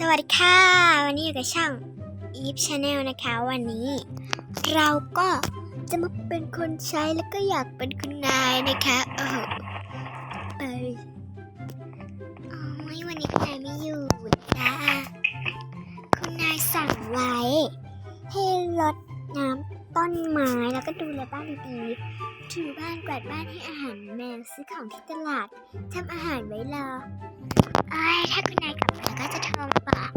สวัสดีค่ะ วันนี้อยู่กับช่อง Eve Channel นะคะ วันนี้ เราก็จะมาเป็นคนใช้แล้วก็อยากเป็นคุณนายนะคะเออไปโอ้ยวันนี้คุณนายไม่อยู่นะคุณนายสั่งไว้ ให้ลดน้ำ ต้นไม้แล้วก็ดูแลบ้านดีๆถูบ้านกวาดบ้านให้อาหารแมวซื้อของที่ตลาดทำอาหารไว้รอเอ้ถ้าคุณนายกลับมาก็จะโทรมาบอก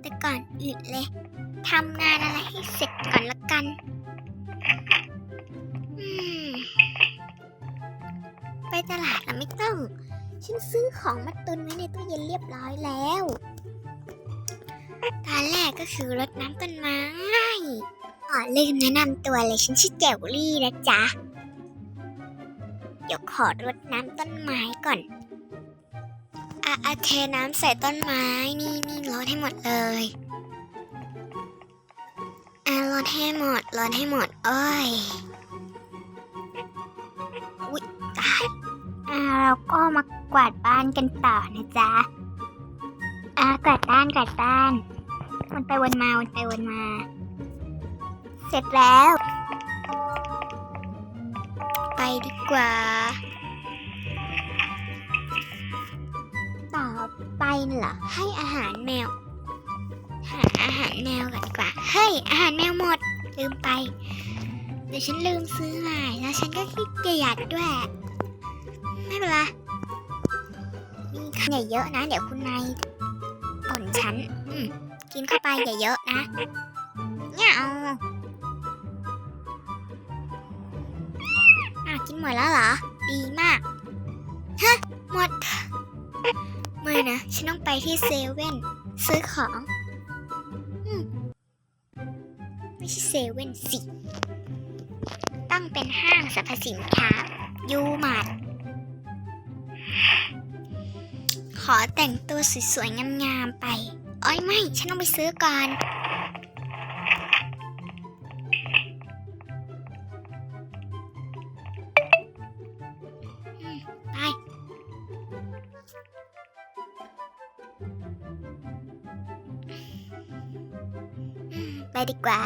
แต่ก่อนอื่นเลยทำงานอะไรให้เสร็จก่อนละกันไปตลาดแล้วไม่ต้อง ฉันซื้อของมาตุนไว้ในตู้เย็นเรียบร้อยแล้ว ตอนแรกก็คือรดน้ำต้นไม้อ๋อลืมแนะนำตัวเลยฉันชื่อแจวลี่นะจ๊ะ เดี๋ยวขอรดน้ำต้นไม้ก่อนอะอะเทน้ำใส่ต้นไม้นี่นี่รดให้หมดเลยอะรดให้หมดรดให้หมดโอ้ยอุ๊ยตายอะเราก็มากวาดบ้านกันต่อนะจ๊ะอะกวาดบ้านกวาดบ้าน วนไปวนมาวนไปวนมา เสร็จแล้ว ไปดีกว่า ต่อไปเหรอให้อาหารแมว หาอาหารแมวกันดีกว่า เฮ้ย อาหารแมวหมด ลืมไป เดี๋ยวฉันลืมซื้อใหม่ แล้วฉันก็ขี้เกียจด้วย ไม่เป็นไรนี่ค่ะอย่าเยอะนะ เดี๋ยวคุณนายอ่อนฉัน อืม กินเข้าไปอย่าเยอะนะเนี่ยเอาอะกินหมดแล้วเหรอ ดีมาก ฮะ หมดไม่นะ ฉันต้องไปที่เซเว่นซื้อของอืมไม่ใช่เซเว่นสิ ต้องเป็นห้างสรรพสินค้า ยูมาร์ทขอแต่งตัวสวยๆงามๆไป อ้อยไม่ ฉันต้องไปซื้อก่อนไป ไปดีกว่า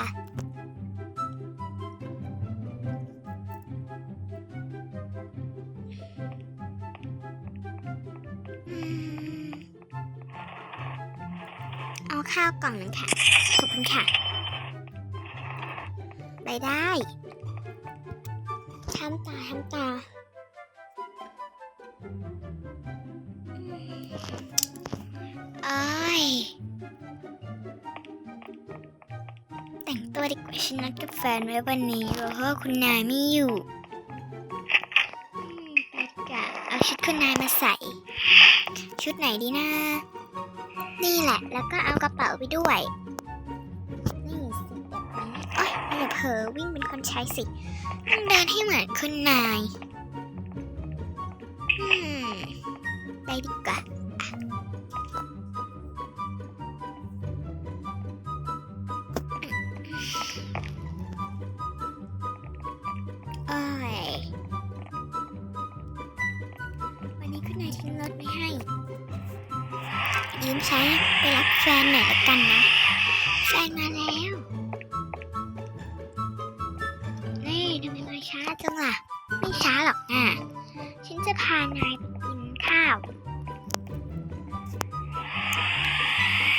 ข้าวกล่องหนึ่งค่ะ ขอบคุณค่ะ ไปได้ทำตาทำตาเอ้ยแต่งตัวดีกว่าฉันนัดกับแฟนไว้วันนี้เพราะว่าคุณนายไม่อยู่ไปกว่าเอาชุดคุณนายมาใส่ ชุดไหนดีนะ นี่แหละ แล้วก็เอากระเป๋าไปด้วย นี่สิแบบนี้โอ๊ยอย่าเผลอวิ่งเป็นคนใช้สิต้องเดินให้เหมือนคุณนาย ใช้ไปรับแฟนหน่อยละกันนะ แฟนมาแล้ว นี่ทำไมมาช้าจังล่ะ ไม่ช้าหรอกนะฉันจะพานายไปกินข้าว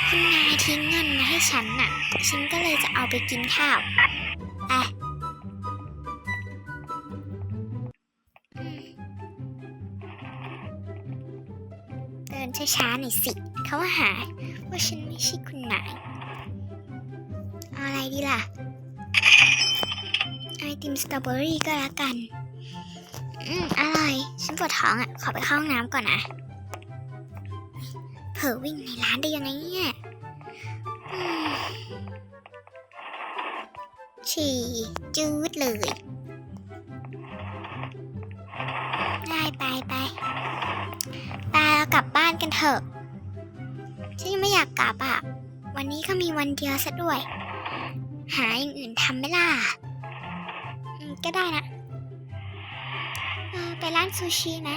คุณนายทิ้งเงินมาให้ฉันน่ะ ฉันก็เลยจะเอาไปกินข้าวอะ ช้าๆหน่อยสิ เขาหาว่าฉันไม่ใช่คุณนายอะไรดีล่ะ ไอติมสตรอเบอรี่ก็แล้วกัน อืมอร่อย ฉันปวดท้องอะ ขอไปเข้าห้องน้ำก่อนนะเผลอวิ่งในร้านได้ยังไงเนี่ยฉี่จืดเลยันเถอะฉันยังไม่อยากกลับอะ่วันนี้ก็มีวันเดียวซะด้วย หาอย่างอื่นทำไม่ล่ะก็ได้นะไปร้านซูชิไหม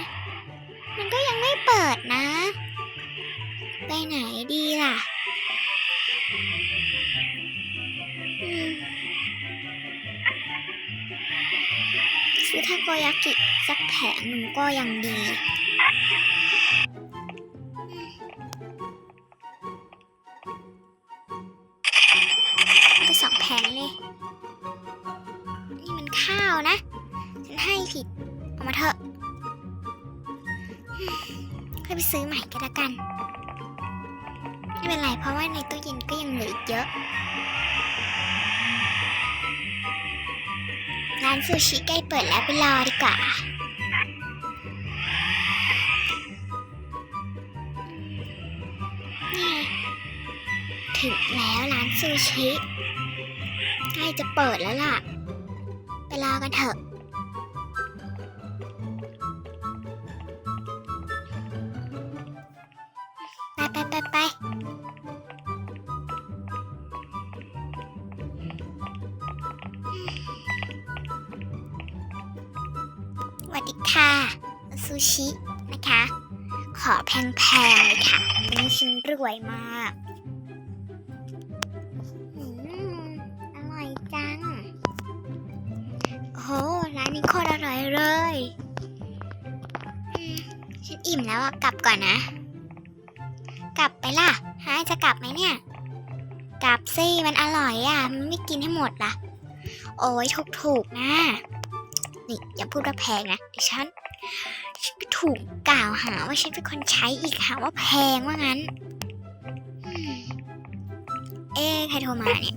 มันก็ยังไม่เปิดนะ ไปไหนดีล่ะซื้อทาโกยากิสักแผงหนึ่งก็ยังดี นี่มันข้าวนะ ฉันให้ผิด เอามาเถอะค่อยไปซื้อใหม่ก็แล้วกัน ไม่เป็นไรเพราะว่าในตู้เย็นก็ยังเหลืออีกเยอะ ร้านซูชิใกล้เปิดแล้วไปรอดีกว่านี่ถึงแล้วร้านซูชิ ล้จะเปิดแล้วล่ะ ไปรอกันเถอะ ไปไปไปไปสวัสดีค่ะ ซูชินะคะ ขอแพงๆเลยค่ะวันนี้ฉันรวยมาก อิ่มแล้วอะกลับก่อนนะ กลับไปล่ะฮะจะกลับไหมเนี่ย กลับสิมันอร่อยอะ มันไม่กินให้หมดล่ะ โอ้ยถูกถูกๆนะ นี่อย่าพูดว่าแพงนะเดี๋ยวฉันฉันก็ถูกกล่าวหาว่าฉันเป็นคนใช้อีกหาว่าแพงว่างั้น เอ๊ใครโทรมาเนี่ย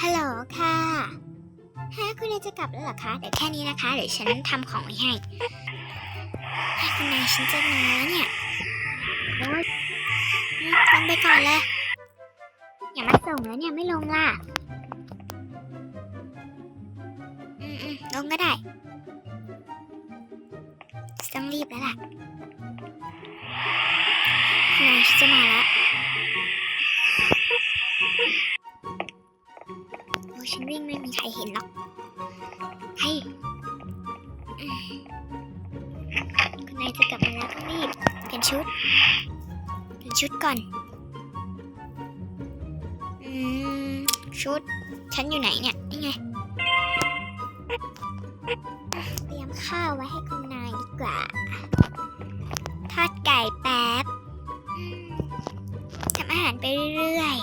ฮัลโหลค่ะ ฮะคุณนายจะกลับแล้วเหรอคะ เดี๋ยวแค่นี้นะคะ เดี๋ยวฉันทำของไว้ให้ให้คุณนายฉันจะมาแล้วเนี่ยโอ๊ยอืมลงไปก่อนเลย อย่ามาส่งแล้วเนี่ยไม่ลงล่ะ อืมอืมลงก็ได้ต้องรีบแล้วล่ะคุณนายฉันจะมาแล้ว ชุดก่อน อืม ชุด ฉันอยู่ไหนเนี่ย นี่ไง เตรียมข้าวไว้ให้คุณนายดีกว่า ทอดไก่แป๊บอืมทำอาหารไปเรื่อย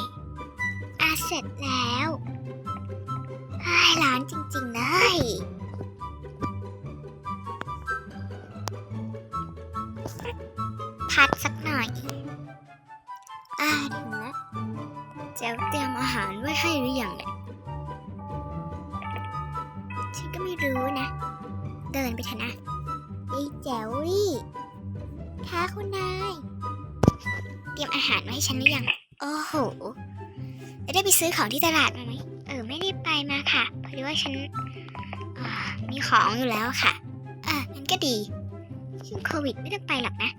ๆ อาเสร็จแล้วไอ้ยร้านจริงๆเลยพัดสักหน่อยอ่า ถึงแล้วเจ๊เตรียมอาหารไว้ให้หรือยังเนี่ยฉันก็ไม่รู้นะ เดินไปเถอะนะไอ้แจ๋วรี่ค่ะคุณนาย เตรียมอาหารไว้ให้ฉันหรือยัง โอ้โหแล้วได้ไปซื้อของที่ตลาดมาไหมเออไม่ได้ไปมาค่ะเพราะว่าฉันมีของอยู่แล้วค่ะ อะงั้นก็ดีช่วงโควิดไม่ต้องไปหรอกนะ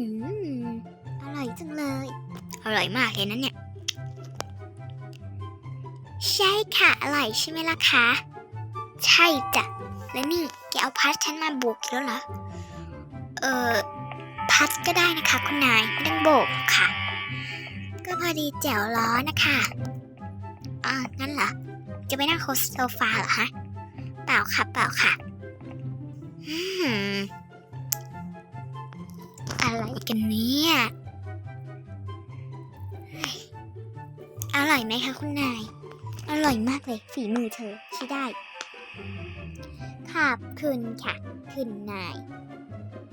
อืมอร่อยจังเลย อร่อยมากเลยนะเนี่ย ใช่ค่ะ อร่อยใช่ไหมล่ะคะ ใช่จ้ะ แล้วนี่แกเอาพัดฉันมาโบกอีกแล้วเหรอ เออพัดก็ได้นะคะ คุณนายไม่ต้องโบกหรอกค่ะ ก็พอดีแจ๋วล้อนะคะอ่างั้นเหรอ จะไปนั่งโซฟาเหรอฮะ เปล่าค่ะ เปล่าค่ะ อืม กันเนี่ย อร่อยไหมคะคุณนาย อร่อยมากเลยฝีมือเธอที่ได้ขอบคุณค่ะ คุณนาย